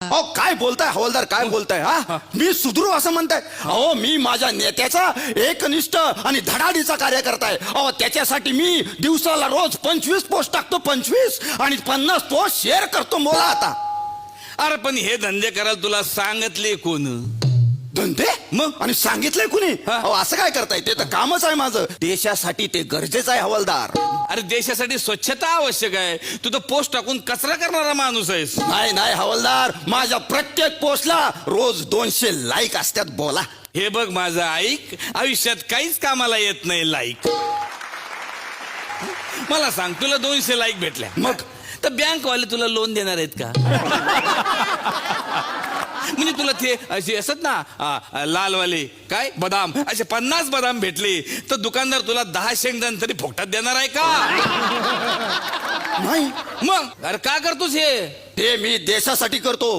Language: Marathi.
अहो काय बोलताय हवालदार काय बोलताय हा? मी सुधरू असं म्हणताय. अहो मी माझ्या नेत्याचा एकनिष्ठ आणि धडाडीचा कार्य करताय अहो त्याच्यासाठी मी दिवसाला रोज पंचवीस पोस्ट टाकतो पंचवीस आणि पन्नास पोस्ट शेअर करतो मोला आता. अरे पण हे धंदे करायला तुला सांगितले कोण? धंदे? मग? आणि सांगितलंय कुणी. अहो असं काय करताय? ते तर कामच आहे माझं. देशासाठी ते गरजेचं आहे हवालदार. अरे देशासाठी स्वच्छता आवश्यक आहे. तू तर पोस्ट टाकून कचरा करणारा माणूस आहेस. नाही नाही हवालदार. माझ्या प्रत्येक पोस्टला रोज दोनशे लाईक असतात बोला. हे बघ माझं ऐक. आयुष्यात काहीच कामाला येत नाही लाईक. मला सांग तुला दोनशे लाईक भेटल्या. मग? तर बँक वाले तुला लोन देणार आहेत का? ते असे असत ना लालवाले काय? बदाम. असे पन्नास बदाम भेटले. तर दुकानदार तुला दहा शेंगदाण तरी फुकटात देणार आहे का? नाही. मग? अरे का करतोस हे? ते मी देशासाठी करतो.